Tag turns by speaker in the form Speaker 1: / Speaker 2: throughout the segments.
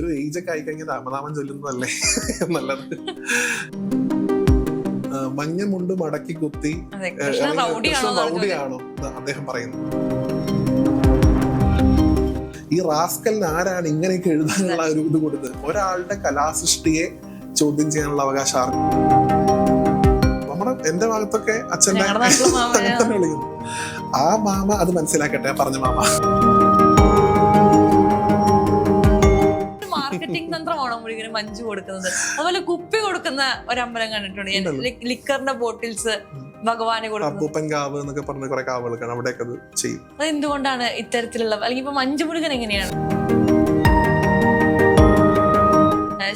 Speaker 1: ഒരു ഏജ് ഒക്കെ ആയിക്കഴിഞ്ഞാൽ രാമനാമം ചൊല്ലുന്നതല്ലേ? നല്ലത്. മഞ്ഞ മുണ്ട് മടക്കി കുത്തി
Speaker 2: റൗഡിയാണോ
Speaker 1: അദ്ദേഹം പറയുന്നു. ഈ റാസ്കലിന് ആരാണ് ഇങ്ങനെയൊക്കെ എഴുതാനുള്ള ഒരു ഇത് കൊടുത്തത്? ഒരാളുടെ കലാസൃഷ്ടിയെ ചോദ്യം ചെയ്യാനുള്ള അവകാശം ആർക്കും? നമ്മുടെ എന്റെ ഭാഗത്തൊക്കെ തന്നെ വിളിക്കുന്നു. ആ മാമ അത് മനസ്സിലാക്കട്ടെ പറഞ്ഞ മാമ.
Speaker 2: മഞ്ജു കൊടുക്കുന്നത്. അതുപോലെ കുപ്പി കൊടുക്കുന്ന ഒരു അമ്പലം കണ്ടിട്ടുണ്ട്. ഞാൻ ലിക്കറിന്റെ ബോട്ടിൽസ് ഭഗവാന് കൊടുക്കും
Speaker 1: അതെന്തുകൊണ്ടാണ് കാവ് എന്നൊക്കെ പറഞ്ഞ കുറെ കാവുകൾ അവിടെയൊക്കെ അത് ചെയ്യും.
Speaker 2: അത് എന്തുകൊണ്ടാണ് ഇത്തരത്തിലുള്ള അല്ലെങ്കിൽ ഇപ്പൊ മഞ്ജു മുരുകൻ എങ്ങനെയാണ്?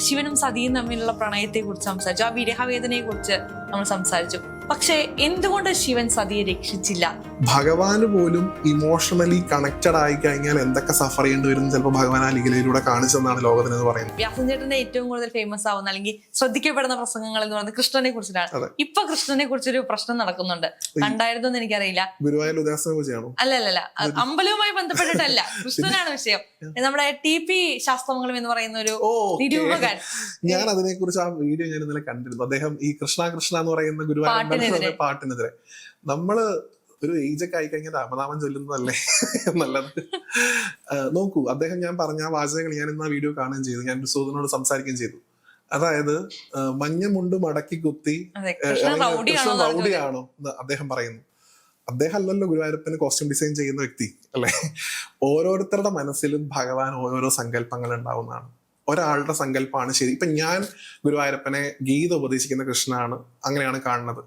Speaker 2: ശിവനും സതിയും തമ്മിലുള്ള പ്രണയത്തെ കുറിച്ച് സംസാരിച്ചു. ആ വിരഹവേദനയെ കുറിച്ച് നമ്മൾ സംസാരിച്ചു. പക്ഷെ എന്തുകൊണ്ട് ശിവൻ സതിയെ രക്ഷിച്ചില്ല?
Speaker 1: ഭഗവാന് പോലും ഇമോഷണലി കണക്റ്റഡ് ആയി കഴിഞ്ഞാൽ എന്തൊക്കെ സഫർ ചെയ്യേണ്ടി വരും ചിലപ്പോൾ ഭഗവാൻ ആ ലീലയിലൂടെ കാണിച്ചെന്നാണ് ലോകത്തിന് എന്ന് പറയുന്നത്.
Speaker 2: വ്യാസൻ ചേട്ടന്റെ ഏറ്റവും കൂടുതൽ ഫേമസ് ആവുന്ന അല്ലെങ്കിൽ ശ്രദ്ധിക്കപ്പെടുന്ന പ്രസംഗങ്ങൾ എന്ന് പറയുന്നത് കൃഷ്ണനെ കുറിച്ചിട്ടാണ്
Speaker 1: അതെ.
Speaker 2: ഇപ്പൊ കൃഷ്ണനെ കുറിച്ചൊരു പ്രശ്നം നടക്കുന്നുണ്ട്. കണ്ടായിരുന്നു എന്ന് എനിക്കറിയില്ല.
Speaker 1: ഗുരുവായൂർ ഉദാസന പൂജയാണോ
Speaker 2: അല്ല അല്ല അല്ല അമ്പലവുമായി ബന്ധപ്പെട്ടിട്ടല്ല. കൃഷ്ണനാണ് വിഷയം. നമ്മുടെ ടി പി ശാസ്ത്രമംഗലം എന്ന് പറയുന്ന ഒരു നിരൂപകൻ.
Speaker 1: ഞാൻ അതിനെ കുറിച്ച് ആ വീഡിയോ ഞാൻ ഇന്നലെ കണ്ടിരുന്നു. അദ്ദേഹം ഈ കൃഷ്ണ കൃഷ്ണ എന്ന് പറയുന്ന ഗുരുവായൂർ
Speaker 2: പാട്ടിനെതിരെ.
Speaker 1: പാട്ടിനെതിരെ. നമ്മൾ ഒരു ഏജ് ഒക്കെ ആയിക്കഴിഞ്ഞാൽ രാമനാമം ചൊല്ലുന്നതല്ലേ? നല്ലത്. നോക്കൂ അദ്ദേഹം ഞാൻ പറഞ്ഞ ആ വാചകങ്ങൾ ഞാൻ ഇന്ന് ആ വീഡിയോ കാണുകയും ചെയ്തു. ഞാൻ സുഹൃത്തിനോട് സംസാരിക്കുകയും ചെയ്തു. അതായത് മഞ്ഞമുണ്ട് മഞ്ഞ മുണ്ട് മടക്കി കുത്തി.
Speaker 2: റൗഡിയാണോ
Speaker 1: എന്ന് അദ്ദേഹം പറയുന്നു. അദ്ദേഹം അല്ലല്ലോ ഗുരുവായൂരപ്പന് കോസ്റ്റ്യൂം ഡിസൈൻ ചെയ്യുന്ന വ്യക്തി അല്ലെ? ഓരോരുത്തരുടെ മനസ്സിലും ഭഗവാൻ ഓരോരോ സങ്കല്പങ്ങൾ ഉണ്ടാവുന്നതാണ്. ഒരാളുടെ സങ്കല്പമാണ് ശരി. ഇപ്പൊ ഞാൻ ഗുരുവായൂരപ്പനെ ഗീത ഉപദേശിക്കുന്ന കൃഷ്ണനാണ് അങ്ങനെയാണ് കാണുന്നത്.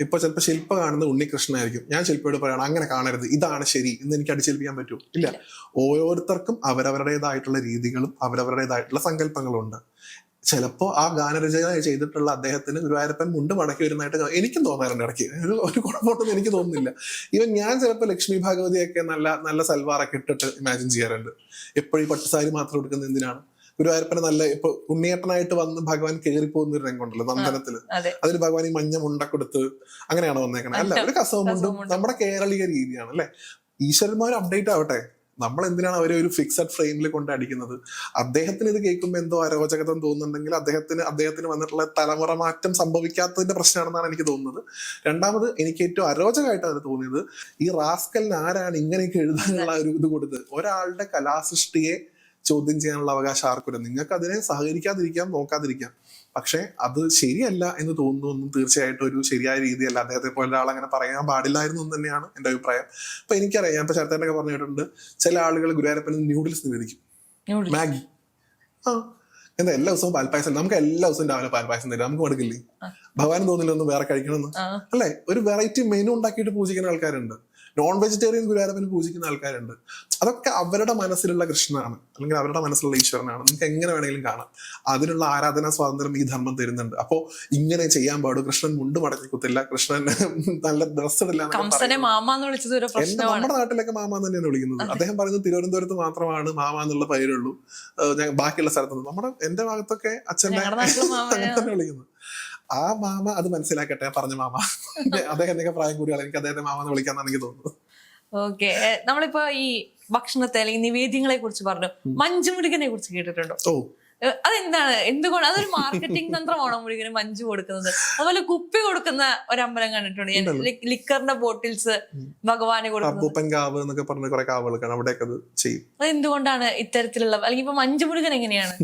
Speaker 1: ഇപ്പൊ ചിലപ്പോൾ ശില്പ കാണുന്നത് ഉണ്ണികൃഷ്ണനായിരിക്കും. ഞാൻ ശില്പയോട് പറയണം അങ്ങനെ കാണരുത്. ഇതാണ് ശരി. എന്ന് എനിക്ക് അടിച്ചേൽപ്പിക്കാൻ പറ്റൂ. ഇല്ല. ഓരോരുത്തർക്കും അവരവരുടേതായിട്ടുള്ള രീതികളും അവരവരുടേതായിട്ടുള്ള സങ്കല്പങ്ങളും ഉണ്ട് ചിലപ്പോ ആ ഗാനരചന ചെയ്തിട്ടുള്ള അദ്ദേഹത്തിന് ഗുരുവായൂരപ്പൻ മുണ്ട് മടക്കി വരുന്നതായിട്ട് എനിക്കും തോന്നാറുണ്ട് ഇടയ്ക്ക്. ഒരു കുഴപ്പമൊന്നും എനിക്ക് തോന്നുന്നില്ല. ഈവൻ ഞാൻ ചിലപ്പോൾ ലക്ഷ്മി ഭാഗവതിയൊക്കെ നല്ല നല്ല സൽവാറൊക്കെ ഇട്ടിട്ട് ഇമാജിൻ ചെയ്യാറുണ്ട്. എപ്പോഴും പട്ടുസാരി മാത്രം എടുക്കുന്നത് എന്തിനാണ്? ഗുരുവായൂരപ്പനെ നല്ല ഇപ്പൊ ഉണ്ണിയേട്ടനായിട്ട് വന്ന് ഭഗവാൻ കയറി പോകുന്ന ഒരു രംഗമുണ്ടല്ലോ നന്ദനത്തിൽ.
Speaker 2: അതെ.
Speaker 1: അതിൽ ഭഗവാൻ ഈ മഞ്ഞ മുണ്ട കൊടുത്ത് അങ്ങനെയാണോ വന്നേക്കണേ? അല്ല ഒരു കസവ് മുണ്ടും നമ്മുടെ കേരളീയ രീതിയാണ് അല്ലെ? ഈശ്വരന്മാർ അപ്ഡേറ്റ് ആവട്ടെ. നമ്മൾ എന്തിനാണ് അവരെ ഒരു ഫിക്സഡ് ഫ്രെയിമിൽ കൊണ്ട് അടിക്കുന്നത്? അദ്ദേഹത്തിന് ഇത് കേൾക്കുമ്പോൾ എന്തോ അരോചകതം തോന്നുന്നുണ്ടെങ്കിൽ അദ്ദേഹത്തിന് അദ്ദേഹത്തിന് വന്നിട്ടുള്ള തലമുറ മാറ്റം സംഭവിക്കാത്തതിന്റെ പ്രശ്നമാണെന്നാണ് എനിക്ക് തോന്നുന്നത്. രണ്ടാമത് എനിക്ക് ഏറ്റവും അരോചകമായിട്ടാണ് തോന്നിയത് ഈ റാസ്കലിന് ആരാണ് ഇങ്ങനെയൊക്കെ എഴുതാനുള്ള ഒരു ഇത് കൊടുത്തത്? ഒരാളുടെ കലാസൃഷ്ടിയെ ചോദ്യം ചെയ്യാനുള്ള അവകാശം ആർക്കുമില്ല. നിങ്ങൾക്ക് അതിനെ സഹകരിക്കാതിരിക്കാം നോക്കാതിരിക്കാം. പക്ഷേ അത് ശരിയല്ല എന്ന് തോന്നുന്നു തീർച്ചയായിട്ടും ഒരു ശരിയായ രീതിയല്ല. അദ്ദേഹത്തെ പോലെ ഒരാൾ അങ്ങനെ പറയാൻ പാടില്ലായിരുന്നു എന്ന് തന്നെയാണ് എന്റെ അഭിപ്രായം. അപ്പൊ എനിക്കറിയാം ഞാൻ ഇപ്പൊ ചരിത്രത്തിനൊക്കെ പറഞ്ഞിട്ടുണ്ട് ചില ആളുകൾ ഗുരുവായൂരപ്പൻ ന്യൂഡിൽസ് നിവേദിക്കും. മാഗി. ആ. എന്താ എല്ലാ ദിവസവും പാൽപ്പായസം നമുക്ക് എല്ലാ ദിവസവും രാവിലെ പാൽപ്പായസം തരും. നമുക്ക് മടുക്കില്ലേ? ഭഗവാൻ തോന്നില്ല ഒന്ന് വേറെ കഴിക്കണമെന്ന്. അല്ലെ? ഒരു വെറൈറ്റി മെനു ഉണ്ടാക്കിയിട്ട് പൂജിക്കുന്ന ആൾക്കാരുണ്ട്. നോൺ വെജിറ്റേറിയൻ ഗുരുവായൂരപ്പന് പൂജിക്കുന്ന ആൾക്കാരുണ്ട്. അതൊക്കെ അവരുടെ മനസ്സിലുള്ള കൃഷ്ണനാണ്. അല്ലെങ്കിൽ അവരുടെ മനസ്സിലുള്ള ഈശ്വരനാണ്. നമുക്ക് എങ്ങനെ വേണമെങ്കിലും കാണാം. അതിനുള്ള ആരാധനാ സ്വാതന്ത്ര്യം ഈ ധർമ്മം തരുന്നുണ്ട്. അപ്പോ ഇങ്ങനെ ചെയ്യാൻ പാടും. കൃഷ്ണൻ മുണ്ട് മടക്കി കുത്തില്ല കൃഷ്ണൻ നല്ല ഡ്രസ് ഇടില്ല നമ്മുടെ നാട്ടിലൊക്കെ മാമ എന്ന് തന്നെയാണ് വിളിക്കുന്നത്. അദ്ദേഹം പറയുന്നത് തിരുവനന്തപുരത്ത് മാത്രമാണ് മാമ എന്നുള്ള പേരുള്ളൂ ബാക്കിയുള്ള സ്ഥലത്തുനിന്ന് നമ്മുടെ എന്റെ ഭാഗത്തൊക്കെ അച്ഛന്റെ അങ്ങനെ തന്നെ വിളിക്കുന്നത് ആ മാമ അത് മനസ്സിലാക്കട്ടെ പറഞ്ഞ മാമ. അദ്ദേഹം എന്നൊക്കെ പ്രായം കൂടിയാണ് എനിക്ക് അദ്ദേഹത്തെ മാമ എന്ന് വിളിക്കാന്നാണ് എനിക്ക് തോന്നുന്നത്.
Speaker 2: ഓക്കെ നമ്മളിപ്പോ ഈ ഭക്ഷണത്തെ അല്ലെങ്കിൽ നിവേദ്യങ്ങളെ കുറിച്ച് പറഞ്ഞു. മഞ്ചുമുരുകനെ കുറിച്ച് കേട്ടിട്ടുണ്ടോ?
Speaker 1: ഓ.
Speaker 2: അതെന്താണ്? എന്തുകൊണ്ട്? അതൊരു മാർക്കറ്റിംഗ് തന്ത്രമാണോ മുഴുവനും മഞ്ചു കൊടുക്കുന്നത്? അതുപോലെ കുപ്പി കൊടുക്കുന്ന ഒരു അമ്പലം കണ്ടിട്ടുണ്ട്. ഞാൻ ലിക്കറിന്റെ ബോട്ടിൽസ് ഭഗവാന് കൊടുക്കുന്നത്.
Speaker 1: എന്നൊക്കെ പറഞ്ഞ കുറെ കാവുകൾ അവിടെയൊക്കെ അത് ചെയ്യും.
Speaker 2: അതെന്തുകൊണ്ടാണ് ഇത്തരത്തിലുള്ള അല്ലെങ്കിൽ ഇപ്പൊ മഞ്ജു മുരുകൻ എങ്ങനെയാണ്?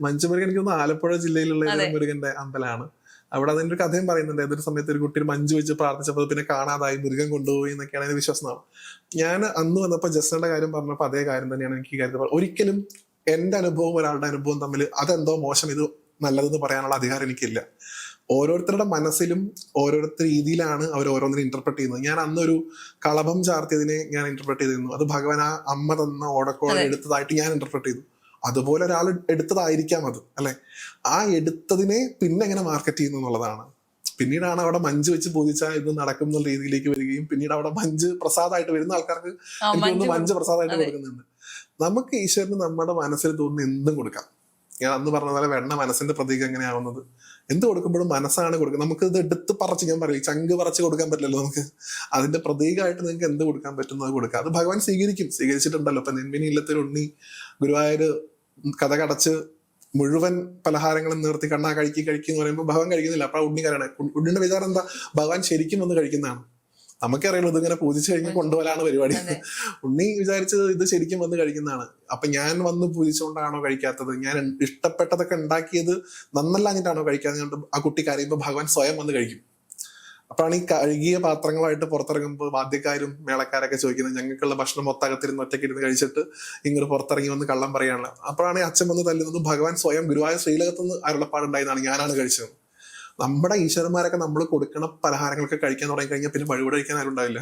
Speaker 1: മഞ്ചുമുരുകൻ എനിക്ക് തോന്നുന്നു ആലപ്പുഴ ജില്ലയിലുള്ള. മുരുകന്റെ അമ്പലമാണ്. അവിടെ അതിന്റെ ഒരു കഥയും പറയുന്നുണ്ട്. ഏതൊരു സമയത്ത് ഒരു കുട്ടി മഞ്ചു വെച്ച് പ്രാർത്ഥിച്ചപ്പോൾ പിന്നെ കാണാതായി മൃഗം കൊണ്ടുപോയി എന്നൊക്കെയാണ് അതിന്റെ വിശ്വാസം ഞാൻ അന്ന് വന്നപ്പോൾ ജസ്റ്റിന്റെ കാര്യം പറഞ്ഞപ്പോൾ അതേ കാര്യം തന്നെയാണ് എനിക്ക് കാര്യത്തിൽ. ഒരിക്കലും എന്റെ അനുഭവം ഒരാളുടെ അനുഭവം തമ്മിൽ അതെന്തോ മോശം ഇത് നല്ലതെന്ന് പറയാനുള്ള അധികാരം എനിക്കില്ല. ഓരോരുത്തരുടെ മനസ്സിലും ഓരോരുത്തർ രീതിയിലാണ് അവർ ഓരോന്നിനെ ഇന്റർപ്രറ്റ് ചെയ്യുന്നത്. ഞാൻ അന്നൊരു കളഭം ചാർത്തിയതിനെ ഞാൻ ഇന്റർപ്രറ്റ് ചെയ്തിരുന്നു. അത് ഭഗവാൻ ആ അമ്മ തന്ന ഓടക്കോടെ എടുത്തതായിട്ട് ഞാൻ ഇന്റർപ്രറ്റ് ചെയ്തു. അതുപോലെ ഒരാൾ എടുത്തതായിരിക്കാം അത് അല്ലെ? ആ എടുത്തതിനെ പിന്നെ എങ്ങനെ മാർക്കറ്റ് ചെയ്യുന്നു എന്നുള്ളതാണ്. പിന്നീടാണ് അവിടെ മഞ്ച് വെച്ച് പൂജിച്ചാൽ ഇത് നടക്കും എന്നുള്ള രീതിയിലേക്ക് വരികയും പിന്നീട് അവിടെ മഞ്ച് പ്രസാദമായിട്ട് വരുന്ന ആൾക്കാർക്ക് എനിക്ക് തോന്നുന്നു മഞ്ച് പ്രസാദമായിട്ട്. കൊടുക്കുന്നുണ്ട്. നമുക്ക് ഈശ്വരന് നമ്മുടെ മനസ്സിൽ തോന്നുന്ന എന്തും കൊടുക്കാം. ഞാൻ അന്ന് പറഞ്ഞ പോലെ വെണ്ണ മനസ്സിന്റെ പ്രതീകം എങ്ങനെയാവുന്നത്? എന്ത് കൊടുക്കുമ്പോഴും മനസ്സാണ് കൊടുക്കുന്നത്. നമുക്ക് ഇത് എടുത്ത് പറച്ച് ഞാൻ പറയില്ല ചങ്ക് പറച്ച് കൊടുക്കാൻ പറ്റില്ലല്ലോ നമുക്ക്? അതിന്റെ പ്രതീകമായിട്ട് നിങ്ങൾക്ക് എന്ത് കൊടുക്കാൻ പറ്റുന്നത് കൊടുക്കുക അത് ഭഗവാൻ സ്വീകരിക്കും. സ്വീകരിച്ചിട്ടുണ്ടല്ലോ. ഇപ്പൊ നെന്മിനി ഇല്ലത്തിൽ ഉണ്ണി ഗുരുവായൂർ കഥ കടച്ച് മുഴുവൻ പലഹാരങ്ങളും നിർത്തി കണ്ണാ കഴിക്കി കഴിക്കുന്നു പറയുമ്പോൾ ഭഗവാൻ കഴിക്കുന്നില്ല. അപ്പൊ ഉണ്ണി ഉണ്ണിന്റെ ഉണ്ണിയുടെ വിചാരം എന്താ? ഭഗവാൻ ശരിക്കും വന്ന് കഴിക്കുന്നതാണ്. നമുക്കറിയാലോ ഇതിങ്ങനെ പൂജിച്ചു കഴിഞ്ഞ് കൊണ്ടുപോലാണ് പരിപാടി. ഉണ്ണി വിചാരിച്ചത് ഇത് ശരിക്കും വന്ന് കഴിക്കുന്നതാണ്. അപ്പൊ ഞാൻ വന്ന് പൂജിച്ചുകൊണ്ടാണോ കഴിക്കാത്തത്? ഞാൻ ഇഷ്ടപ്പെട്ടതൊക്കെ ഉണ്ടാക്കിയത് നന്നല്ലാഞ്ഞിട്ടാണോ കഴിക്കാതെ ആ കുട്ടി കരയുമ്പോൾ ഭഗവാൻ സ്വയം വന്ന് കഴിക്കും. അപ്പോഴാണ് ഈ കഴുകിയ പാത്രങ്ങളായിട്ട് പുറത്തിറങ്ങുമ്പോൾ വാദ്യക്കാരും മേളക്കാരൊക്കെ ചോദിക്കുന്നത് ഞങ്ങൾക്കുള്ള ഭക്ഷണം മൊത്തകത്തിരുന്ന് ഒറ്റക്കിരുന്ന് കഴിച്ചിട്ട് ഇങ്ങനെ പുറത്തിറങ്ങി വന്ന് കള്ളം പറയാനുള്ള. അപ്പോഴാണ് ഈ അച്ഛൻ വന്ന് തല്ലുന്നത്. ഭഗവാൻ സ്വയം ഗുരുവായ ശ്രീലകത്തുനിന്ന് അരുളപ്പാടുണ്ടായതാണ് ഞാനാണ് കഴിച്ചത്. നമ്മുടെ ഈശ്വരന്മാരൊക്കെ നമ്മൾ കൊടുക്കണ പലഹാരങ്ങളൊക്കെ കഴിക്കാൻ തുടങ്ങി കഴിഞ്ഞാൽ പിന്നെ വഴിപാട് കഴിക്കാൻ ആരും ഉണ്ടാവില്ല.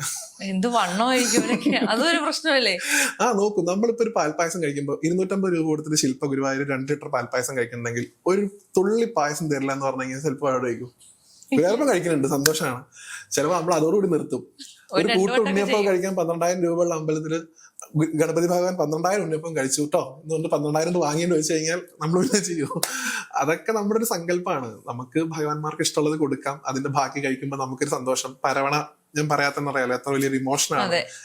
Speaker 2: എന്ത് വണ്ണോ അതൊരു അതും പ്രശ്നമല്ലേ?
Speaker 1: ആ നോക്കൂ നമ്മളിപ്പോ ഒരു പാൽപ്പായസം കഴിക്കുമ്പോൾ ഇരുന്നൂറ്റമ്പത് രൂപ കൊടുത്തിട്ട് ശില്പ ഗുരുവായൂർ രണ്ട് ലിറ്റർ പാൽപ്പായസം കഴിക്കുന്നുണ്ടെങ്കിൽ ഒരു തുള്ളി പായസം തരില്ല എന്ന് പറഞ്ഞു കഴിഞ്ഞാൽ ചിലപ്പോൾ അവിടെ കഴിക്കും. വേറെ കഴിക്കുന്നുണ്ട് സന്തോഷമാണ് ചിലപ്പോൾ നമ്മൾ അതോടുകൂടി നിർത്തും.
Speaker 2: ഒരു
Speaker 1: ഒരു
Speaker 2: രണ്ട്
Speaker 1: കൂട്ട്
Speaker 2: വട്ടമൊക്കെ
Speaker 1: ഉണ്ണിയപ്പം
Speaker 2: ചെയ്യും.
Speaker 1: കഴിക്കാൻ പന്ത്രണ്ടായിരം രൂപയുള്ള അമ്പലത്തിൽ ഗണപതി ഭഗവാൻ പന്ത്രണ്ടായിരം ഉണ്ണിയപ്പം കഴിച്ചു കേട്ടോ എന്നുകൊണ്ട് പന്ത്രണ്ടായിരം രൂപ വാങ്ങിയിട്ട് വെച്ച് കഴിഞ്ഞാൽ നമ്മൾ പിന്നെ ചെയ്യൂ. അതൊക്കെ നമ്മുടെ ഒരു സങ്കല്പമാണ് നമുക്ക് ഭഗവാന്മാർക്ക് ഇഷ്ടമുള്ളത് കൊടുക്കാം. അതിന്റെ ബാക്കി കഴിക്കുമ്പോൾ നമുക്കൊരു സന്തോഷം. പരവണ ഞാൻ പറയാത്തെന്ന് അറിയാലോ എത്ര വലിയൊരു ഇമോഷനാണ്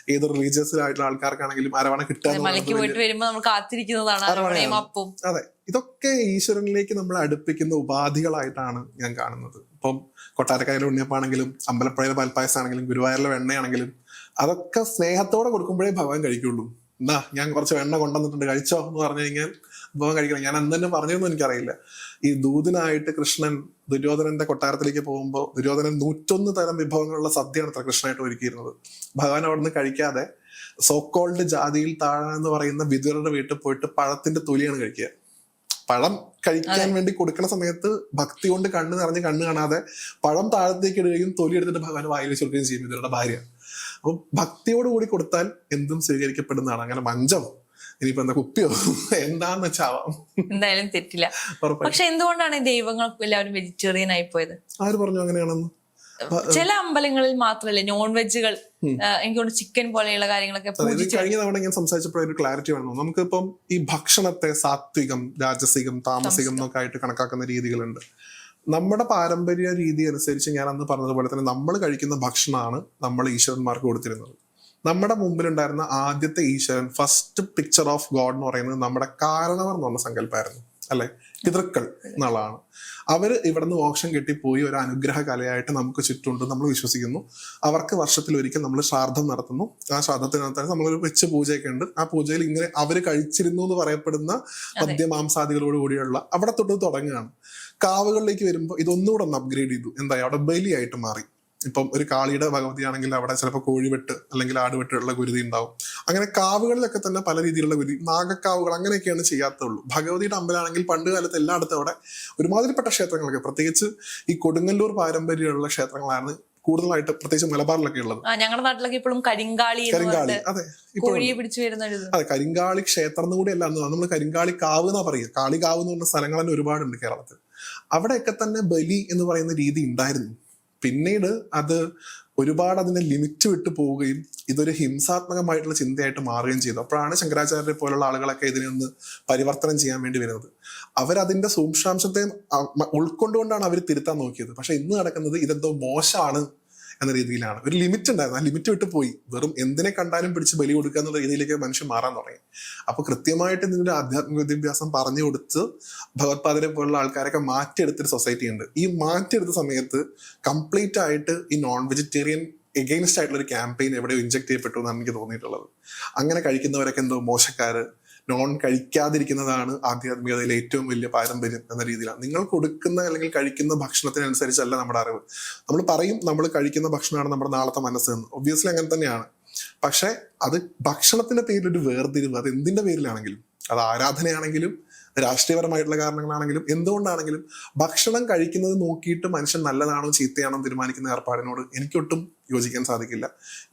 Speaker 1: ഏത് റിലീജിയസ് ആയിട്ടുള്ള ആൾക്കാർക്കാണെങ്കിലും അരവണ കിട്ടാൻ എന്ന്. അതെ. ഇതൊക്കെ ഈശ്വരനിലേക്ക് നമ്മൾ അടുപ്പിക്കുന്ന ഉപാധികളായിട്ടാണ് ഞാൻ കാണുന്നത്. ഇപ്പം കൊട്ടാരക്കരയിലെ ഉണ്ണിയപ്പാണെങ്കിലും അമ്പലപ്പുഴയിലെ പാൽപ്പായസാണെങ്കിലും ഗുരുവായൂരിലെ വെണ്ണയാണെങ്കിലും അതൊക്കെ സ്നേഹത്തോടെ കൊടുക്കുമ്പോഴേ ഭഗവാൻ കഴിക്കുള്ളൂ. എന്നാ ഞാൻ കുറച്ച് വെണ്ണ കൊണ്ടുവന്നിട്ടുണ്ട് കഴിച്ചോ? എന്ന് പറഞ്ഞു കഴിഞ്ഞാൽ ഭഗവാൻ കഴിക്കണം. ഞാൻ അന്ന് തന്നെ പറഞ്ഞൊന്നും എനിക്കറിയില്ല. ഈ ദൂതനായിട്ട് കൃഷ്ണൻ ദുര്യോധനന്റെ കൊട്ടാരത്തിലേക്ക് പോകുമ്പോൾ ദുര്യോധനൻ നൂറ്റൊന്ന് തരം വിഭവങ്ങളുള്ള സദ്യയാണ് അത്ര കൃഷ്ണനായിട്ട് ഒരുക്കിയിരുന്നത്. ഭഗവാൻ അവിടുന്ന് കഴിക്കാതെ സോക്കോൾഡ് ജാതിയിൽ താഴെ എന്ന് പറയുന്ന വിദുരുടെ വീട്ടിൽ പോയിട്ട് പഴത്തിന്റെ തൊലിയാണ് കഴിക്കുക. പഴം കഴിക്കാൻ വേണ്ടി കൊടുക്കുന്ന സമയത്ത് ഭക്തി കൊണ്ട് കണ്ണ് നിറഞ്ഞ് കണ്ണ് കാണാതെ പഴം താഴത്തേക്ക് ഇടുകയും തൊലി എടുത്തിട്ട് ഭഗവാൻ വായിൽ വെച്ച് കൊടുക്കുകയും ചെയ്യും ഇതിലൂടെ ഭാര്യ. അപ്പൊ ഭക്തിയോട് കൂടി കൊടുത്താൽ എന്തും സ്വീകരിക്കപ്പെടുന്നതാണ്. അങ്ങനെ മഞ്ചം ഇനിയിപ്പോ എന്താ കുപ്പിയോ? എന്താന്ന് വെച്ചാവാം
Speaker 2: എന്തായാലും തെറ്റില്ല. പക്ഷെ എന്തുകൊണ്ടാണ് ദൈവങ്ങൾ എല്ലാവരും വെജിറ്റേറിയൻ ആയി പോയത്?
Speaker 1: ആര് പറഞ്ഞു അങ്ങനെയാണെന്ന്?
Speaker 2: ചില അമ്പലങ്ങളിൽ മാത്രമല്ലേ നോൺ വെജുകൾ എനിക്ക് ചിക്കൻ പോലെയുള്ള കാര്യങ്ങളൊക്കെ
Speaker 1: കഴിഞ്ഞ തവണ ഞാൻ സംസാരിച്ചപ്പോൾ ഒരു ക്ലാരിറ്റി വേണം? നമുക്കിപ്പം ഈ ഭക്ഷണത്തെ സാത്വികം രാജസികം താമസികം എന്നൊക്കെ ആയിട്ട് കണക്കാക്കുന്ന രീതികളുണ്ട്. നമ്മുടെ പാരമ്പര്യ രീതി അനുസരിച്ച് ഞാൻ അന്ന് പറഞ്ഞതുപോലെ തന്നെ നമ്മൾ കഴിക്കുന്ന ഭക്ഷണമാണ് നമ്മൾ ഈശ്വരന്മാർക്ക് കൊടുത്തിരുന്നത്. നമ്മുടെ മുമ്പിലുണ്ടായിരുന്ന ആദ്യത്തെ ഈശ്വരൻ ഫസ്റ്റ് പിക്ചർ ഓഫ് ഗോഡ് എന്ന് പറയുന്നത് നമ്മുടെ കാരണവർ എന്ന് പറഞ്ഞ സങ്കല്പമായിരുന്നു അല്ലെ? പിതൃക്കൾ എന്നുള്ളതാണ്. അവർ ഇവിടുന്ന് മോക്ഷം കെട്ടിപ്പോയി ഒരു അനുഗ്രഹ കലയായിട്ട് നമുക്ക് ചുറ്റുണ്ട് നമ്മൾ വിശ്വസിക്കുന്നു. അവർക്ക് വർഷത്തിൽ ഒരിക്കൽ നമ്മൾ ശ്രാദ്ധം നടത്തുന്നു. ആ ശ്രാദ്ധത്തിനകത്ത് നമ്മളൊരു വെച്ച് പൂജയൊക്കെ ഉണ്ട്. ആ പൂജയിൽ ഇങ്ങനെ അവർ കഴിച്ചിരുന്നു എന്ന് പറയപ്പെടുന്ന മദ്യമാംസാദികളോട് കൂടിയുള്ള അവിടെ തൊട്ട് തുടങ്ങുകയാണ്. കാവുകളിലേക്ക് വരുമ്പോൾ ഇതൊന്നുകൂടെ ഒന്ന് അപ്ഗ്രേഡ് ചെയ്തു. എന്തായി? അവിടെ ബലിയായിട്ട് മാറി. ഇപ്പം ഒരു കാളിയുടെ ഭഗവതി ആണെങ്കിൽ അവിടെ ചിലപ്പോൾ കോഴിവെട്ട് അല്ലെങ്കിൽ ആടുവെട്ടുള്ള ഗുരുതി ഉണ്ടാവും. അങ്ങനെ കാവുകളിലൊക്കെ തന്നെ പല രീതിയിലുള്ള ഗുരുതി നാഗക്കാവുകൾ അങ്ങനെയൊക്കെയാണ് ചെയ്യാത്തുള്ളൂ. ഭഗവതിയുടെ അമ്പലമാണെങ്കിൽ പണ്ട് കാലത്ത് എല്ലായിടത്തും അവിടെ ഒരുമാതിരിപ്പെട്ട ക്ഷേത്രങ്ങളൊക്കെ. പ്രത്യേകിച്ച് ഈ കൊടുങ്ങല്ലൂർ പാരമ്പര്യമുള്ള ക്ഷേത്രങ്ങളാണ് കൂടുതലായിട്ട് പ്രത്യേകിച്ച് മലബാറിലൊക്കെ ഉള്ളത്.
Speaker 2: ഞങ്ങളുടെ നാട്ടിലൊക്കെ ഇപ്പോഴും കരിങ്കാളി
Speaker 1: കരിങ്കാളി. അതെ
Speaker 2: പിടിച്ചു വരുന്ന
Speaker 1: അതെ കരിങ്കാളി ക്ഷേത്രം കൂടി അല്ല നമ്മൾ കരിങ്കാളി കാവ് എന്നാ പറയുക. കാളികാവ് എന്ന് പറഞ്ഞ സ്ഥലങ്ങൾ തന്നെ ഒരുപാടുണ്ട് കേരളത്തിൽ. അവിടെയൊക്കെ തന്നെ ബലി എന്ന് പറയുന്ന രീതി ഉണ്ടായിരുന്നു. പിന്നീട് അത് ഒരുപാട് അതിനെ ലിമിറ്റ് വിട്ടു പോവുകയും ഇതൊരു ഹിംസാത്മകമായിട്ടുള്ള ചിന്തയായിട്ട് മാറുകയും ചെയ്തു. അപ്പോഴാണ് ശങ്കരാചാര്യരെ പോലുള്ള ആളുകളൊക്കെ ഇതിനെ ഒന്ന് പരിവർത്തനം ചെയ്യാൻ വേണ്ടി വരുന്നത്. അവരതിന്റെ സൂക്ഷ്മാംശത്തെ ഉൾക്കൊണ്ടുകൊണ്ടാണ് അവർ തിരുത്താൻ നോക്കിയത്. പക്ഷെ ഇന്ന് നടക്കുന്നത് ഇതെന്തോ മോശമാണ് എന്ന രീതിയിലാണ്. ഒരു ലിമിറ്റ് ഉണ്ടായിരുന്നു. ആ ലിമിറ്റ് വിട്ട് പോയി. വെറും എന്തിനെ കണ്ടാലും പിടിച്ച് ബലി കൊടുക്കുക എന്നുള്ള രീതിയിലേക്ക് മനുഷ്യൻ മാറാൻ തുടങ്ങി. അപ്പൊ കൃത്യമായിട്ട് ഇതിന്റെ ആധ്യാത്മിക വിദ്യാഭ്യാസം പറഞ്ഞു കൊടുത്ത് ഭഗവത്പാദനെ പോലുള്ള ആൾക്കാരൊക്കെ മാറ്റിയെടുത്തൊരു സൊസൈറ്റി ഉണ്ട്. ഈ മാറ്റിയെടുത്ത സമയത്ത് കംപ്ലീറ്റ് ആയിട്ട് ഈ നോൺ വെജിറ്റേറിയൻ എഗെയിൻസ്റ്റ് ആയിട്ടുള്ള ഒരു ക്യാമ്പയിൻ എവിടെയോ ഇഞ്ചക്ട് ചെയ്യപ്പെട്ടു എന്നാണ് എനിക്ക് തോന്നിയിട്ടുള്ളത്. അങ്ങനെ കഴിക്കുന്നവരൊക്കെ എന്തോ മോശക്കാര് നോൺ കഴിക്കാതിരിക്കുന്നതാണ് ആധ്യാത്മികതയിലെ ഏറ്റവും വലിയ പാരമ്പര്യം എന്ന രീതിയിലാണ്. നിങ്ങൾ കൊടുക്കുന്ന അല്ലെങ്കിൽ കഴിക്കുന്ന ഭക്ഷണത്തിനനുസരിച്ചല്ല നമ്മുടെ അറിവ്. നമ്മൾ പറയും നമ്മൾ കഴിക്കുന്ന ഭക്ഷണമാണ് നമ്മുടെ നാളത്തെ മനസ്സ് എന്ന്. ഒബ്വിയസ്ലി അങ്ങനെ തന്നെയാണ്. പക്ഷേ അത് ഭക്ഷണത്തിന്റെ പേരിലൊരു വേർതിരിവ് അത് എന്തിന്റെ പേരിലാണെങ്കിലും അത് ആരാധനയാണെങ്കിലും രാഷ്ട്രീയപരമായിട്ടുള്ള കാരണങ്ങളാണെങ്കിലും എന്തുകൊണ്ടാണെങ്കിലും ഭക്ഷണം കഴിക്കുന്നത് നോക്കിയിട്ട് മനുഷ്യൻ നല്ലതാണോ ചീത്തയാണോ തീരുമാനിക്കുന്ന ഏർപ്പാടിനോട് എനിക്കൊട്ടും യോജിക്കാൻ സാധിക്കില്ല.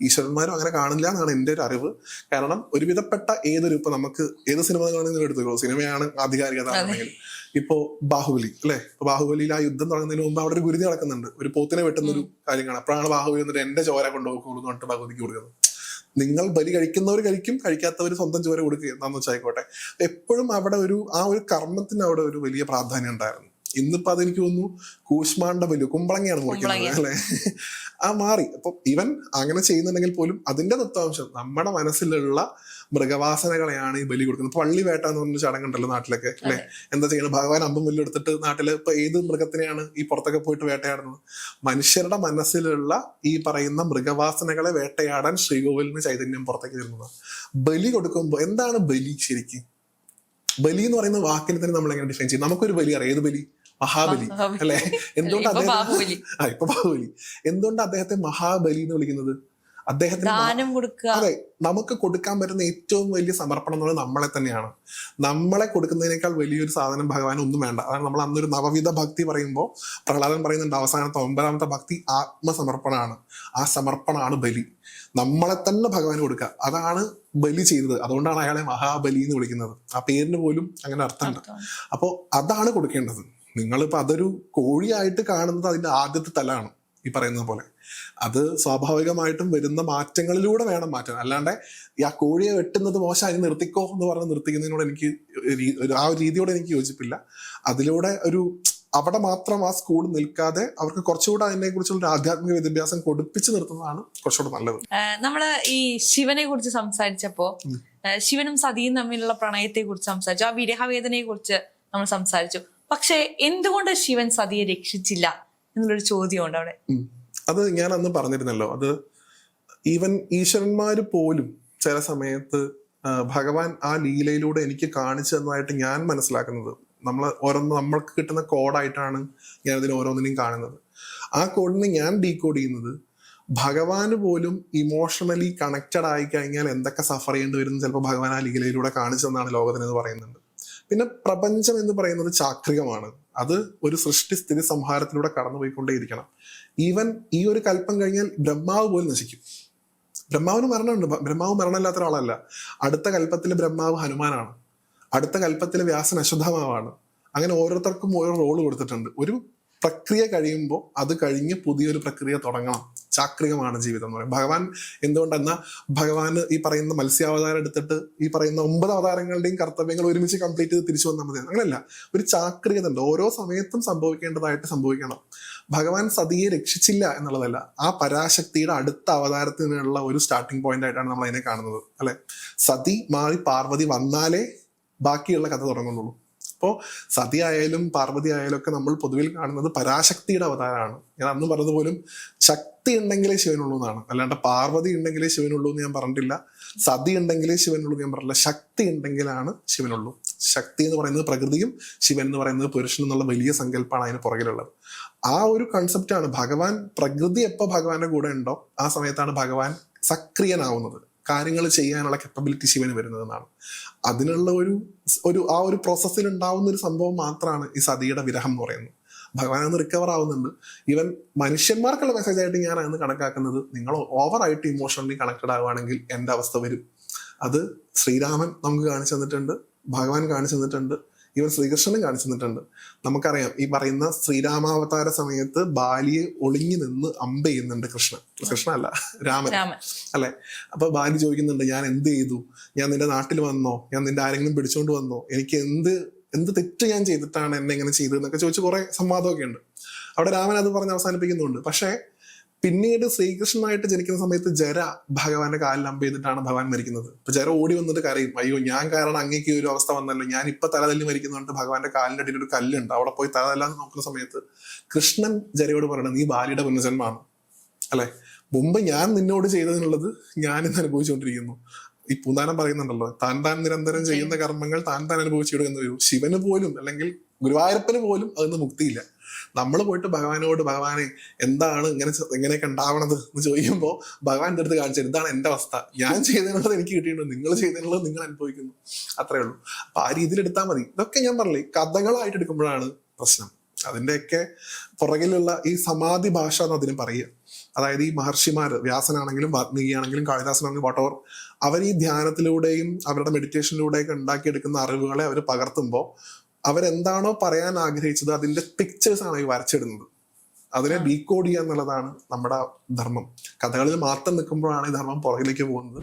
Speaker 1: ഈശ്വരന്മാരും അങ്ങനെ കാണില്ല എന്നാണ് എന്റെ ഒരു അറിവ്. കാരണം ഒരുവിധപ്പെട്ട ഏതൊരു ഇപ്പൊ നമുക്ക് ഏത് സിനിമ കാണുന്നതിനും എടുത്തുള്ളൂ സിനിമയാണ് ആധികാരികത ആണെങ്കിൽ ഇപ്പോ ബാഹുബലി അല്ലെ? ഇപ്പൊ ബാഹുബലിയിൽ ആ യുദ്ധം തുടങ്ങുന്നതിന് മുമ്പ് അവിടെ ഒരു ഗുരുതി നടക്കുന്നുണ്ട്. ഒരു പോത്തിനെ വെട്ടുന്ന ഒരു കാര്യം കാണാം അപ്പോഴാണ് ബാഹുബലി എന്നിട്ട് എന്റെ ചോര കൊണ്ടുപോകുള്ളൂ എന്ന് പറഞ്ഞിട്ട് ഭഗവതിക്ക് കൊടുക്കുന്നത്. നിങ്ങൾ ബലി കഴിക്കുന്നവർ കഴിക്കും കഴിക്കാത്തവർ സ്വന്തം ചോര കൊടുക്കുക എന്താണെന്ന് വെച്ചായിക്കോട്ടെ. എപ്പോഴും അവിടെ ഒരു ആ ഒരു കർമ്മത്തിന് അവിടെ ഒരു വലിയ പ്രാധാന്യം ഉണ്ടായിരുന്നു. ഇന്നിപ്പോ അതെനിക്ക് തോന്നുന്നു കൂശ്മാണ്ട ബലി കുമ്പളങ്ങയാണ് മുറിക്കുന്നത് അല്ലെ? ആ മാറി. അപ്പൊ ഇവൻ അങ്ങനെ ചെയ്യുന്നുണ്ടെങ്കിൽ പോലും അതിന്റെ തത്വാംശം നമ്മുടെ മനസ്സിലുള്ള മൃഗവാസനകളെയാണ് ഈ ബലി കൊടുക്കുന്നത്. പള്ളി വേട്ട എന്ന് പറഞ്ഞ ചടങ്ങുണ്ടല്ലോ നാട്ടിലൊക്കെ അല്ലെ? എന്താ ചെയ്യുന്നത് ഭഗവാൻ അമ്പും വില്ലും എടുത്തിട്ട് നാട്ടിൽ ഇപ്പൊ ഏത് മൃഗത്തിനെയാണ് ഈ പുറത്തൊക്കെ പോയിട്ട് വേട്ടയാടുന്നത്? മനുഷ്യരുടെ മനസ്സിലുള്ള ഈ പറയുന്ന മൃഗവാസനകളെ വേട്ടയാടാൻ ശ്രീകോവിലിന് ചൈതന്യം പുറത്തേക്ക് വരുന്നത്. ബലി കൊടുക്കുമ്പോൾ എന്താണ് ബലി ശരിക്കും? ബലി എന്ന് പറയുന്ന വാക്കിനെ തന്നെ നമ്മൾ എങ്ങനെ ഡിഫൈൻ ചെയ്യും? നമുക്കൊരു ബലി അറിയാം. ഏത് ബലി? മഹാബലി. അല്ലെ? എന്തുകൊണ്ട് അദ്ദേഹം ആ ഇപ്പൊ ബാഹുബലി. എന്തുകൊണ്ട് അദ്ദേഹത്തെ മഹാബലി എന്ന് വിളിക്കുന്നത്? അദ്ദേഹത്തിന്
Speaker 2: ദാനം കൊടുക്കുക.
Speaker 1: അതെ നമുക്ക് കൊടുക്കാൻ പറ്റുന്ന ഏറ്റവും വലിയ സമർപ്പണം എന്ന് നമ്മളെ തന്നെയാണ്. നമ്മളെ കൊടുക്കുന്നതിനേക്കാൾ വലിയൊരു സാധനം ഭഗവാൻ ഒന്നും വേണ്ട. അതാണ് നമ്മൾ അന്നൊരു നവവിധ ഭക്തി പറയുമ്പോൾ പ്രഹ്ലാദൻ പറയുന്നുണ്ട് അവസാനത്തെ ഒമ്പതാമത്തെ ഭക്തി ആത്മസമർപ്പണമാണ്. ആ സമർപ്പണമാണ് ബലി. നമ്മളെ തന്നെ ഭഗവാൻ കൊടുക്കുക. അതാണ് ബലി ചെയ്തത്. അതുകൊണ്ടാണ് അയാളെ മഹാബലി എന്ന് വിളിക്കുന്നത്. ആ പേരിന് പോലും അങ്ങനെ അർത്ഥമുണ്ട് അപ്പോൾ അതാണ് കൊടുക്കേണ്ടത്. നിങ്ങളിപ്പോൾ അതൊരു കോഴിയായിട്ട് കാണുന്നത് അതിന്റെ ആദ്യത്തെ തലാണ്. ഈ പറയുന്നത് പോലെ. അത് സ്വാഭാവികമായിട്ടും വരുന്ന മാറ്റങ്ങളിലൂടെ വേണം മാറ്റാൻ. അല്ലാണ്ട് ഈ ആ കോഴിയെ വെട്ടുന്നത് മോശം അതിന് നിർത്തിക്കോ എന്ന് പറഞ്ഞ് നിർത്തിക്കുന്നതിനോട് എനിക്ക് ആ ഒരു രീതിയോട് എനിക്ക് യോജിപ്പില്ല. അതിലൂടെ ഒരു അവിടെ മാത്രം ആ സ്കൂൾ നിൽക്കാതെ അവർക്ക് കുറച്ചുകൂടെ അതിനെ കുറിച്ചുള്ള ആധ്യാത്മിക വിദ്യാഭ്യാസം കൊടുപ്പിച്ച് നിർത്തുന്നതാണ് കുറച്ചുകൂടെ നല്ലത്.
Speaker 2: നമ്മൾ ഈ ശിവനെ കുറിച്ച് സംസാരിച്ചപ്പോ ശിവനും സതിയും തമ്മിലുള്ള പ്രണയത്തെ കുറിച്ച് സംസാരിച്ചു. ആ വിരഹവേദനയെ കുറിച്ച് നമ്മൾ സംസാരിച്ചു. പക്ഷെ എന്തുകൊണ്ട് ശിവൻ സതിയെ രക്ഷിച്ചില്ല? എന്നുള്ളൊരു ചോദ്യമുണ്ട് അവിടെ.
Speaker 1: അത് ഞാൻ അന്ന് പറഞ്ഞിരുന്നല്ലോ അത് ഈവൻ ഈശ്വരന്മാർ പോലും ചില സമയത്ത് ഭഗവാൻ ആ ലീലയിലൂടെ എനിക്ക് കാണിച്ചു തന്നതായിട്ട് ഞാൻ മനസ്സിലാക്കുന്നത്. നമ്മൾ ഓരോന്ന് നമ്മൾക്ക് കിട്ടുന്ന കോഡായിട്ടാണ് ഞാൻ അതിൽ ഓരോന്നിനെയും കാണുന്നത്. ആ കോഡിനെ ഞാൻ ഡീകോഡ് ചെയ്യുന്നത് ഭഗവാന് പോലും ഇമോഷണലി കണക്റ്റഡ് ആയി കഴിഞ്ഞാൽ എന്തൊക്കെ സഫർ ചെയ്യേണ്ടി വരും ചിലപ്പോൾ ഭഗവാൻ ആ ലീലയിലൂടെ കാണിച്ചു തന്നാണ് ലോകത്തിന് എന്ന് പറയുന്നുണ്ട്. പിന്നെ പ്രപഞ്ചം എന്ന് പറയുന്നത് ചാക്രികമാണ്. അത് ഒരു സൃഷ്ടി സ്ഥിതി സംഹാരത്തിലൂടെ കടന്നുപോയിക്കൊണ്ടേയിരിക്കണം. ഈവൻ ഈ ഒരു കൽപ്പം കഴിഞ്ഞാൽ ബ്രഹ്മാവ് പോലും നശിക്കും. ബ്രഹ്മാവിന് മരണമുണ്ട്. ബ്രഹ്മാവ് മരണമില്ലാത്ത ഒരാളല്ല. അടുത്ത കൽപ്പത്തിൽ ബ്രഹ്മാവ് ഹനുമാനാണ്. അടുത്ത കൽപ്പത്തിൽ വ്യാസൻ അശ്വത്ഥമാവാണ്. അങ്ങനെ ഓരോരുത്തർക്കും ഓരോ റോൾ കൊടുത്തിട്ടുണ്ട്. ഒരു പ്രക്രിയ കഴിയുമ്പോൾ അത് കഴിഞ്ഞ് പുതിയൊരു പ്രക്രിയ തുടങ്ങണം. ചാക്രികമാണ് ജീവിതം എന്ന് പറയുന്നത് ഭഗവാൻ എന്തുകൊണ്ടെന്ന ഭഗവാൻ ഈ പറയുന്ന മത്സ്യാവതാരം എടുത്തിട്ട് ഈ പറയുന്ന ഒമ്പത് അവതാരങ്ങളുടെയും കർത്തവ്യങ്ങൾ ഒരുമിച്ച് കംപ്ലീറ്റ് ചെയ്ത് തിരിച്ചു വന്നാൽ മതി. അങ്ങനെയല്ല. ഒരു ചാക്രികത ഉണ്ട് ഓരോ സമയത്തും സംഭവിക്കേണ്ടതായിട്ട് സംഭവിക്കണം. ഭഗവാൻ സതിയെ രക്ഷിച്ചില്ല എന്നുള്ളതല്ല. ആ പരാശക്തിയുടെ അടുത്ത അവതാരത്തിനുള്ള ഒരു സ്റ്റാർട്ടിംഗ് പോയിന്റ് ആയിട്ടാണ് നമ്മൾ അതിനെ കാണുന്നത്. അല്ലെ? സതി മാറി പാർവതി വന്നാലേ ബാക്കിയുള്ള കഥ തുടങ്ങുന്നുള്ളൂ. അപ്പോൾ സതി ആയാലും പാർവതി ആയാലും ഒക്കെ നമ്മൾ പൊതുവിൽ കാണുന്നത് പരാശക്തിയുടെ അവതാരമാണ്. ഞാൻ അന്ന് പറഞ്ഞത് പോലും ശക്തി ഉണ്ടെങ്കിലേ ശിവനുള്ളൂ എന്നാണ്. അല്ലാണ്ട് പാർവതി ഉണ്ടെങ്കിലേ ശിവനുള്ളൂ എന്ന് ഞാൻ പറഞ്ഞിട്ടില്ല. സതി ഉണ്ടെങ്കിലേ ശിവനുള്ളൂ ഞാൻ പറഞ്ഞില്ല ശക്തി ഉണ്ടെങ്കിലാണ് ശിവനുള്ളൂ. ശക്തി എന്ന് പറയുന്നത് പ്രകൃതിയും ശിവൻ എന്ന് പറയുന്നത് പുരുഷൻ എന്നുള്ള വലിയ സങ്കല്പമാണ് അതിന് പുറകിലുള്ളത്. ആ ഒരു കൺസെപ്റ്റാണ് ഭഗവാൻ പ്രകൃതി എപ്പോൾ ഭഗവാന്റെ കൂടെ ഉണ്ടോ ആ സമയത്താണ് ഭഗവാൻ സക്രിയനാവുന്നത്. കാര്യങ്ങൾ ചെയ്യാനുള്ള കപ്പബിലിറ്റി ശിവന് വരുന്നതെന്നാണ്. അതിനുള്ള ഒരു ഒരു ആ ഒരു പ്രോസസ്സിൽ ഉണ്ടാവുന്ന ഒരു സംഭവം മാത്രമാണ് ഈ സതിയുടെ വിരഹം എന്ന് പറയുന്നത്. ഭഗവാൻ അന്ന് റിക്കവർ ആവുന്നുണ്ട്. ഈവൻ മനുഷ്യന്മാർക്കുള്ള മെസ്സേജ് ആയിട്ട് ഞാൻ അന്ന് കണക്കാക്കുന്നത് നിങ്ങൾ ഓവറായിട്ട് ഇമോഷണലി കണക്റ്റഡ് ആവുകയാണെങ്കിൽ എന്റെ അവസ്ഥ വരും. അത് ശ്രീരാമൻ നമുക്ക് കാണിച്ചു തന്നിട്ടുണ്ട് ഭഗവാൻ കാണിച്ചു തന്നിട്ടുണ്ട് ഈവൻ ശ്രീകൃഷ്ണനും കാണിച്ചു തന്നിട്ടുണ്ട് നമുക്കറിയാം ഈ പറയുന്ന ശ്രീരാമാവതാര സമയത്ത് ബാലിയെ ഒളിഞ്ഞു നിന്ന് അമ്പ ചെയ്യുന്നുണ്ട് കൃഷ്ണൻ. കൃഷ്ണ അല്ല രാമൻ.
Speaker 2: രാമൻ.
Speaker 1: അല്ലെ? അപ്പൊ ബാലി ചോദിക്കുന്നുണ്ട് ഞാൻ എന്ത് ചെയ്തു? ഞാൻ നിന്റെ നാട്ടിൽ വന്നോ? ഞാൻ നിന്റെ ആരെങ്കിലും പിടിച്ചോണ്ട് വന്നോ? എനിക്ക് എന്ത് എന്ത് തെറ്റ് ഞാൻ ചെയ്തിട്ടാണ് എന്നെ ഇങ്ങനെ ചെയ്തതെന്നൊക്കെ ചോദിച്ച് കുറെ സംവാദമൊക്കെ ഉണ്ട്. അവിടെ രാമൻ അത് പറഞ്ഞ് അവസാനിപ്പിക്കുന്നുണ്ട്. പക്ഷേ പിന്നീട് ശ്രീകൃഷ്ണനായിട്ട് ജനിക്കുന്ന സമയത്ത് ജര ഭഗവാന്റെ കാലിൽ അമ്പ ചെയ്തിട്ടാണ് ഭഗവാൻ മരിക്കുന്നത്. അപ്പൊ ജര ഓടി വന്നിട്ട് കരയും. അയ്യോ ഞാൻ കാരണം അങ്ങേക്ക് ഒരു അവസ്ഥ വന്നല്ലോ. ഞാൻ ഇപ്പൊ തലതല്ലി മരിക്കുന്നുണ്ട്. ഭഗവാന്റെ കാലിന്റെ അടിയിൽ ഒരു കല്ലുണ്ട്. അവിടെ പോയി തലതല്ലാന്ന് നോക്കുന്ന സമയത്ത് കൃഷ്ണൻ ജരയോട് പറയണത് നീ ബാലിയുടെ പുനർജന്മാണ് അല്ലെ? മുമ്പ് ഞാൻ നിന്നോട് ചെയ്തതിനുള്ളത് ഞാൻ ഇന്ന് അനുഭവിച്ചുകൊണ്ടിരിക്കുന്നു. ഈ പൂന്താനം പറയുന്നുണ്ടല്ലോ താൻ താൻ നിരന്തരം ചെയ്യുന്ന കർമ്മങ്ങൾ താൻ താൻ അനുഭവിച്ചു കൊടുക്കുന്ന ഒരു ശിവന് പോലും അല്ലെങ്കിൽ ഗുരുവായൂരപ്പന് പോലും അതിന് മുക്തിയില്ല. നമ്മൾ പോയിട്ട് ഭഗവാനോട് ഭഗവാനെ എന്താണ് ഇങ്ങനെ ഇങ്ങനെയൊക്കെ ഉണ്ടാവണത്? എന്ന് ചോദിക്കുമ്പോൾ ഭഗവാന്റെ അടുത്ത് കാണിച്ചത് ഇതാണ് എന്റെ അവസ്ഥ. ഞാൻ ചെയ്തതിനുള്ളത് എനിക്ക് കിട്ടിയിട്ടുണ്ട്. നിങ്ങൾ ചെയ്തതിനുള്ളത് നിങ്ങൾ അനുഭവിക്കുന്നു. അത്രേ ഉള്ളൂ. അപ്പൊ ആ രീതിയിൽ എടുത്താൽ മതി. ഇതൊക്കെ ഞാൻ പറഞ്ഞില്ലേ കഥകളായിട്ട് എടുക്കുമ്പോഴാണ് പ്രശ്നം. അതിന്റെയൊക്കെ പുറകിലുള്ള ഈ സമാധി ഭാഷ എന്ന് അതിന് പറയുക. അതായത് ഈ മഹർഷിമാർ വ്യാസനാണെങ്കിലും വാത്മീകിയാണെങ്കിലും കാളിദാസനാണെങ്കിലും വട്ടോർ അവർ ഈ ധ്യാനത്തിലൂടെയും അവരുടെ മെഡിറ്റേഷനിലൂടെയൊക്കെ ഉണ്ടാക്കിയെടുക്കുന്ന അറിവുകളെ അവർ പകർത്തുമ്പോൾ അവരെന്താണോ പറയാൻ ആഗ്രഹിച്ചത് അതിന്റെ പിക്ചേഴ്സ് ആണ് ഈ വരച്ചിടുന്നത്. അതിനെ ഡീകോഡ് ചെയ്യുക എന്നുള്ളതാണ് നമ്മുടെ ധർമ്മം. കഥകളിൽ മാത്രം നിൽക്കുമ്പോഴാണ് ഈ ധർമ്മം പുറകിലേക്ക് പോകുന്നത്.